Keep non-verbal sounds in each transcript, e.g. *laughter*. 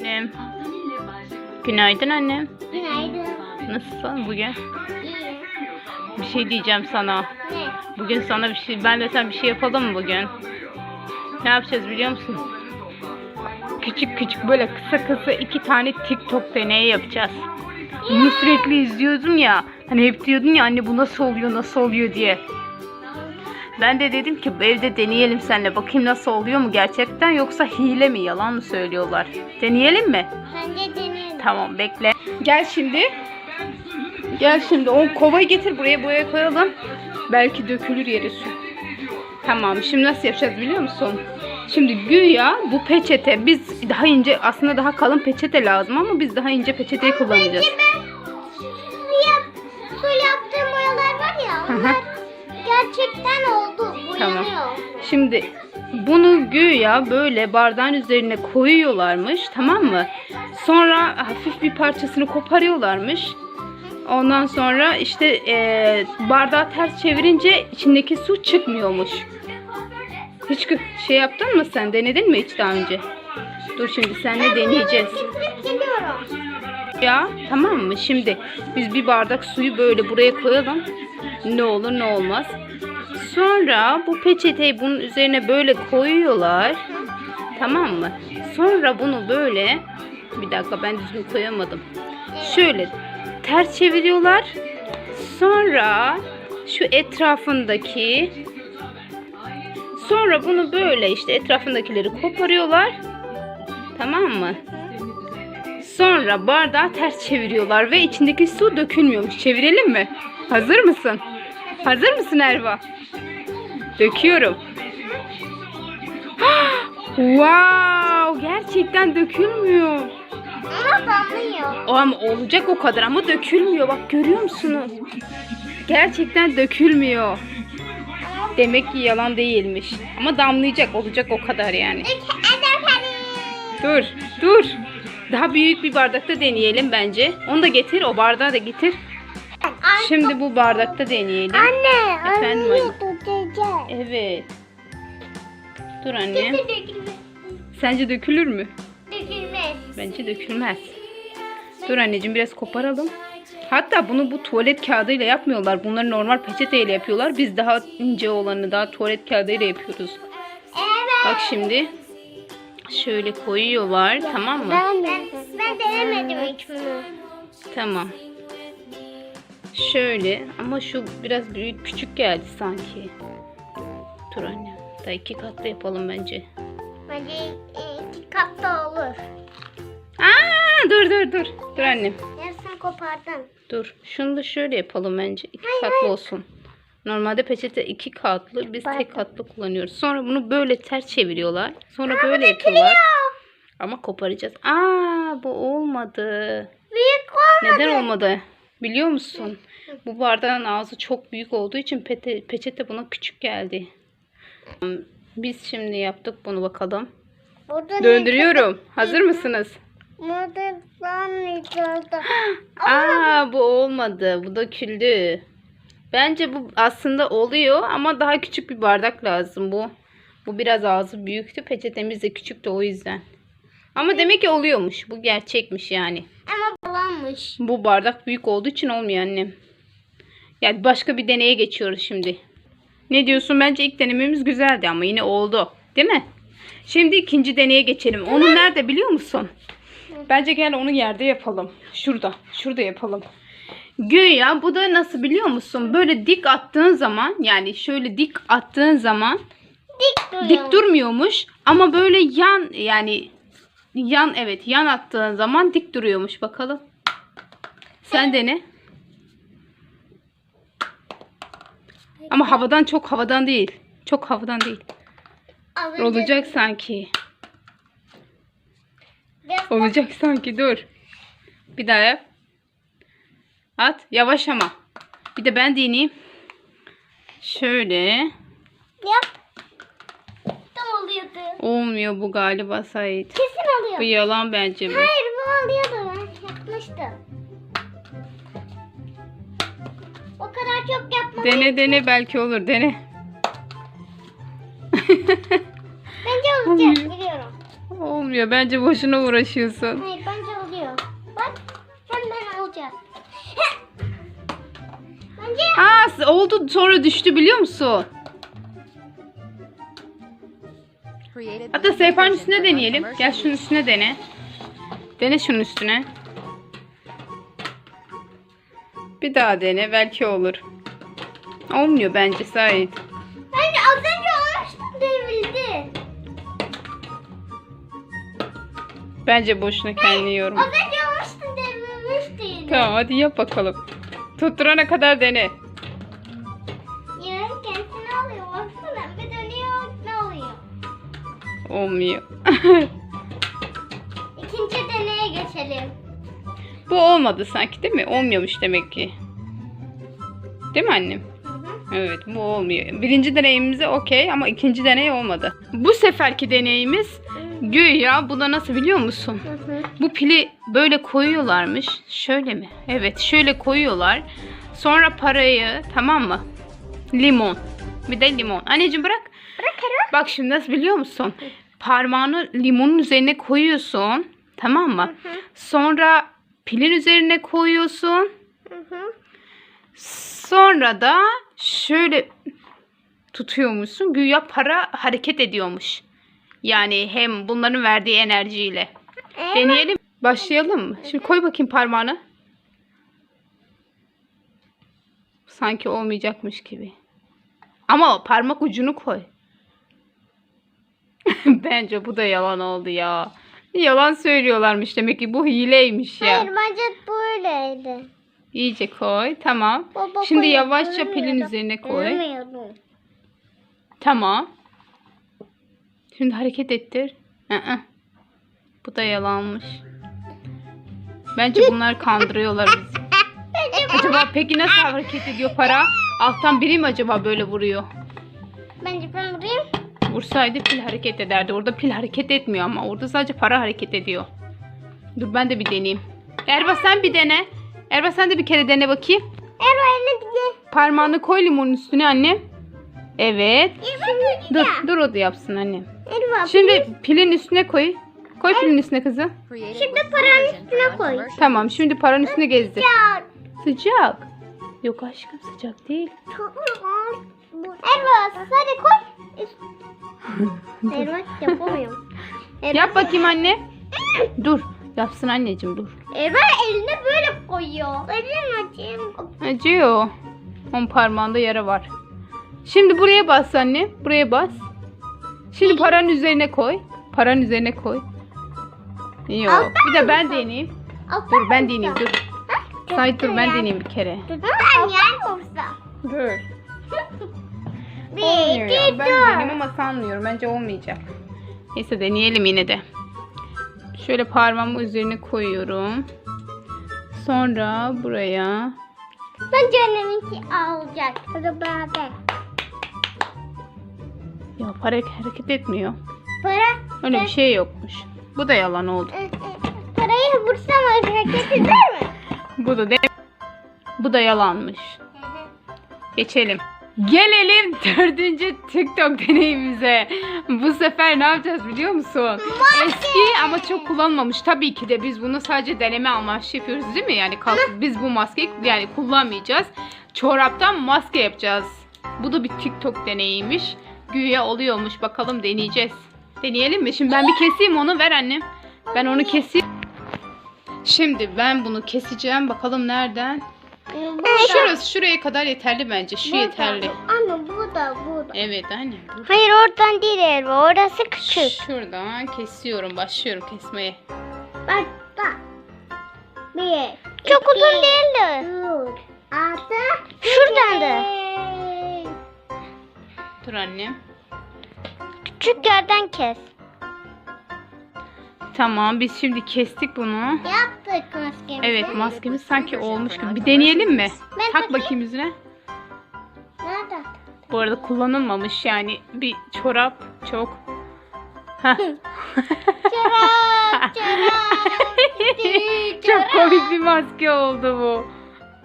Annem. Günaydın annem. Günaydın. Nasılsın bugün? İyi. Bir şey diyeceğim sana. Ne? Bugün sana bir şey, ben de sen bir şey yapalım mı bugün? Ne yapacağız biliyor musun? Küçük küçük böyle kısa kısa iki tane TikTok deneyi yapacağız. Bunu sürekli izliyordum ya. Hani hep diyordun ya anne bu nasıl oluyor nasıl oluyor diye. Ben de dedim ki evde deneyelim seninle. Bakayım nasıl oluyor mu gerçekten yoksa hile mi yalan mı söylüyorlar. Deneyelim mi? Bence deneyelim. Tamam bekle. Gel şimdi. Gel şimdi o kovayı getir buraya buraya koyalım. Belki dökülür yere su. Tamam şimdi nasıl yapacağız biliyor musun? Şimdi güya bu peçete biz daha ince aslında daha kalın peçete lazım ama biz daha ince peçeteyi kullanacağız. ben Şimdi bunu güya böyle bardağın üzerine koyuyorlarmış tamam mı? Sonra hafif bir parçasını koparıyorlarmış. Ondan sonra işte eee bardağı ters çevirince içindeki su çıkmıyormuş. Hiç şey yaptın mı sen? Denedin mi hiç daha önce? Dur şimdi seninle deneyeceğiz. Ya tamam mı? Şimdi biz bir bardak suyu böyle buraya koyalım. Ne olur ne olmaz. Sonra bu peçeteyi bunun üzerine böyle koyuyorlar. Tamam mı? Sonra bunu böyle bir dakika ben düzgün koyamadım. Şöyle ters çeviriyorlar. Sonra şu etrafındaki sonra bunu böyle işte etrafındakileri koparıyorlar. Tamam mı? Sonra bardağı ters çeviriyorlar ve içindeki su dökülmüyormuş. Çevirelim mi? Hazır mısın? Hazır mısın Erva? Döküyorum. wow! Gerçekten dökülmüyor. Ama damlıyor. O ama olacak o kadar ama dökülmüyor. Bak görüyor musunuz? Gerçekten dökülmüyor. Demek ki yalan değilmiş. Ama damlayacak olacak o kadar yani. Dur, dur. Daha büyük bir bardakta deneyelim bence. Onu da getir, o bardağı da getir. Şimdi bu bardakta deneyelim. Anne, Efendim anne anne. dökeceğiz. Evet. Dur anne. Dökülmez. Sence dökülür mü? Dökülmez. Bence dökülmez. Dur anneciğim biraz koparalım. Hatta bunu bu tuvalet kağıdıyla yapmıyorlar. Bunları normal peçeteyle yapıyorlar. Biz daha ince olanı daha tuvalet kağıdıyla yapıyoruz. Evet. Bak şimdi. Şöyle koyuyorlar. Tamam mı? Ben, ben, ben denemedim hiç bunu. Tamam. Şöyle ama şu biraz büyük küçük geldi sanki. Dur anne. Daha iki katlı yapalım bence. Bence e, iki katta olur. Aa, dur dur dur. Dur annem. Yarısını kopardın. Dur. Şunu da şöyle yapalım bence. İki Hayır, katlı hayır. olsun. Normalde peçete iki katlı. Biz Pardon. tek katlı kullanıyoruz. Sonra bunu böyle ters çeviriyorlar. Sonra böyle yapıyorlar. Ama koparacağız. Aa bu olmadı. Büyük olmadı. Neden olmadı? Biliyor musun? Bu bardağın ağzı çok büyük olduğu için peçete buna küçük geldi. Biz şimdi yaptık bunu bakalım. Burada Döndürüyorum. Hazır mısınız? Burada. *gasps* Aa bu olmadı. Bu da küldü. Bence bu aslında oluyor ama daha küçük bir bardak lazım bu. Bu biraz ağzı büyüktü. Peçetemiz de küçüktü o yüzden. Ama demek ki oluyormuş. Bu gerçekmiş yani. Ama bulanmış. Bu bardak büyük olduğu için olmuyor annem. Yani başka bir deneye geçiyoruz şimdi. Ne diyorsun? Bence ilk denememiz güzeldi ama yine oldu. Değil mi? Şimdi ikinci deneye geçelim. Onu nerede biliyor musun? Bence gel onu yerde yapalım. Şurada. Şurada yapalım. Güya bu da nasıl biliyor musun? Böyle dik attığın zaman yani şöyle dik attığın zaman Dik duruyor. dik durmuyormuş ama böyle yan yani yan evet yan attığın zaman dik duruyormuş bakalım. Sen dene. Ama havadan çok havadan değil. Çok havadan değil. Az önce Olacak sanki. biraz- Olacak sanki dur. Bir daha yap. At. Yavaş ama. Bir de ben deneyeyim. Şöyle. Yap. Tam oluyordu. Olmuyor bu galiba Sait. Kesin oluyor. Bu yalan bence bu. Hayır bu oluyordu. Yapmıştım. Kadar çok yapmadım. Dene dene belki olur dene. *laughs* Bence olacak biliyorum. Olmuyor. Bence boşuna uğraşıyorsun. Hayır bence oluyor. Bak hemen alacağız. *laughs* bence Aa oldu sonra düştü biliyor musun? Hatta sehpanın üstüne deneyelim. Gel şunun üstüne dene. Dene şunun üstüne. Bir daha dene belki olur. Olmuyor bence Sait. bence az önce olmuştu devrildi. Bence boşuna kendini yorma. Az önce olmuştu devrilmişti. Tamam hadi yap bakalım. Tutturana kadar dene. Yarın kendini alıyor. Baksana bir dönüyor ne oluyor? Olmuyor. *laughs* İkinci deneye geçelim. Bu olmadı sanki değil mi? Olmuyormuş demek ki. Değil mi annem? Evet bu olmuyor. Birinci deneyimimize okey ama ikinci deney olmadı. Bu seferki deneyimiz güya bu da nasıl biliyor musun? Bu pili böyle koyuyorlarmış. Şöyle mi? Evet şöyle koyuyorlar. Sonra parayı tamam mı? Limon. Bir de limon. Anneciğim bırak. Bırakırım. Bak şimdi nasıl biliyor musun? Parmağını limonun üzerine koyuyorsun. Tamam mı? Sonra pilin üzerine koyuyorsun. Hı hı. Sonra da şöyle tutuyormuşsun. Güya para hareket ediyormuş. Yani hem bunların verdiği enerjiyle. Evet. Deneyelim. Başlayalım mı? Şimdi koy bakayım parmağını. Sanki olmayacakmış gibi. Ama parmak ucunu koy. *laughs* Bence bu da yalan oldu ya. Yalan söylüyorlarmış demek ki bu hileymiş ya. Hayır bence böyleydi. İyice koy. Tamam. Baba Şimdi koyuyor, yavaşça pilin üzerine koy. Görmüyorum. Tamam. Şimdi hareket ettir. Aa, bu da yalanmış. Bence bunlar kandırıyorlar bizi. *laughs* Acaba peki nasıl hareket ediyor para? Alttan biri mi acaba böyle vuruyor? bence ben vurayım. Vursaydı pil hareket ederdi. Orada pil hareket etmiyor ama orada sadece para hareket ediyor. Dur ben de bir deneyeyim. Erba sen bir dene. Erba sen de bir kere dene bakayım. Erva eline diye. Parmağını koy limonun üstüne annem. Evet. Şimdi Dur, dur o da yapsın annem. Erva. Şimdi pilin üstüne koy. Koy pilin üstüne kızım. Şimdi paranın üstüne koy. Tamam şimdi paranın üstüne gezdir. Ya. Sıcak. Yok aşkım sıcak değil. Erva hadi koy. Erva yapamıyorum. Erva. *laughs* Yap bakayım anne. Dur. Yapsın anneciğim dur. Erva eline böyle koyuyor. Elim acıyım. Acıyor. On parmağında yara var. Şimdi buraya bas anne. Buraya bas. Şimdi paranın üzerine koy. Paranın üzerine koy. Yok. Bir de ben deneyeyim. Dur ben deneyeyim dur. Sait dur ben deneyeyim bir kere. Dur ben yer. Dur. *laughs* Olmuyor ya. Ben deneyim ama sanmıyorum. Bence olmayacak. Neyse deneyelim yine de. Şöyle parmağımı üzerine koyuyorum. Sonra buraya. Bence anneminki alacak. Hadi beraber. Ya para hareket etmiyor. Para. Öyle bir şey yokmuş. Bu da yalan oldu. Parayı vursam hareket eder mi? Bu da de bu da yalanmış. Geçelim. Gelelim *laughs* dördüncü TikTok deneyimize. Bu sefer ne yapacağız biliyor musun? Eski ama çok kullanmamış. Tabii ki de biz bunu sadece deneme amaçlı yapıyoruz değil mi? Yani kalk, biz bu maskeyi yani kullanmayacağız. Çoraptan maske yapacağız. Bu da bir TikTok deneyiymiş. Güya oluyormuş. Bakalım deneyeceğiz. Deneyelim mi? Şimdi ben bir keseyim onu. Ver annem. Ben onu keseyim. Şimdi ben bunu keseceğim. Bakalım nereden? Şurası şuraya kadar yeterli bence. Şu yeterli. Anne bu da bu da. Evet anne. dur. Hayır oradan değil Erva. Orası küçük. Şuradan kesiyorum. Başlıyorum kesmeye. Bak bak. Bir. Çok uzun değildi. Dur. Altı. Şuradan da. Dur annem. Küçük yerden kes. Tamam biz şimdi kestik bunu. Yaptık maskemizi. Evet maskemiz sanki olmuş gibi. Bir deneyelim mi? Ben Tak takayım. bakayım yüzüne. Nerede? Bu arada kullanılmamış yani bir çorap çok. Heh. *laughs* Çorap, *laughs* çorap. çok komik bir maske oldu bu.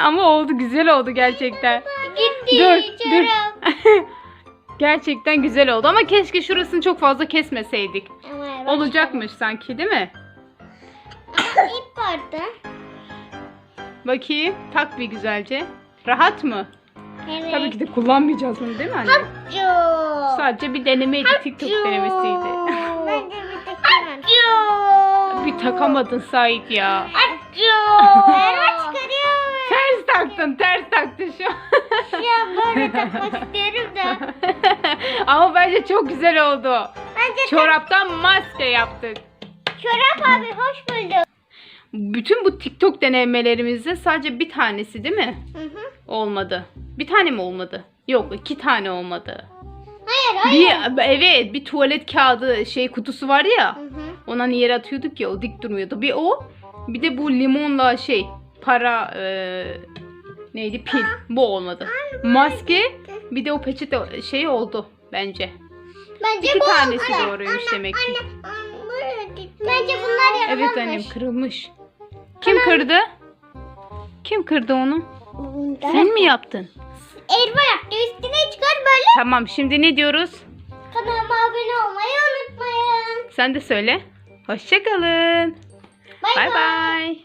Ama oldu güzel oldu gerçekten. Gitti Dur, dur. çorap. *laughs* Gerçekten güzel oldu ama keşke şurasını çok fazla kesmeseydik. Ama olacakmış sanki değil mi? Ama ip vardı. Bakayım tak bir güzelce. Rahat mı? Evet. Tabii ki de kullanmayacağız bunu değil mi anne? Çok. Sadece bir denemeydi TikTok denemesiydi. *laughs* Ben de bir *laughs* takayım. bir takamadın Sait ya. Erva çıkarıyorum. Ters taktın ters taktın şu an. Ya böyle takmak *laughs* istiyorum da. Ama bence çok güzel oldu. Bence Çoraptan maske yaptık. çorap abi hoş bulduk. Bütün bu TikTok denemelerimizde sadece bir tanesi değil mi? Hı hı. Olmadı. Bir tane mi olmadı? Yok iki tane olmadı. Hayır hayır. Bir evet bir tuvalet kağıdı şey kutusu vardı ya. Hı hı. Ona yere atıyorduk ya o dik durmuyordu. Bir o bir de bu limonla şey para e, neydi pil bu olmadı. Maske bir de o peçete şey oldu bence. Bence İki bu tanesi Anne, doğruymuş anne, demek ki. Anne, anne. Bence bunlar. Evet annem kırılmış. Kim kırdı? Kim kırdı onu? Sen mi yaptın? Erva yaptı üstüne çıkar böyle. Tamam şimdi ne diyoruz? Kanalıma abone olmayı unutmayın. Sen de söyle. Hoşçakalın. Bay. bay.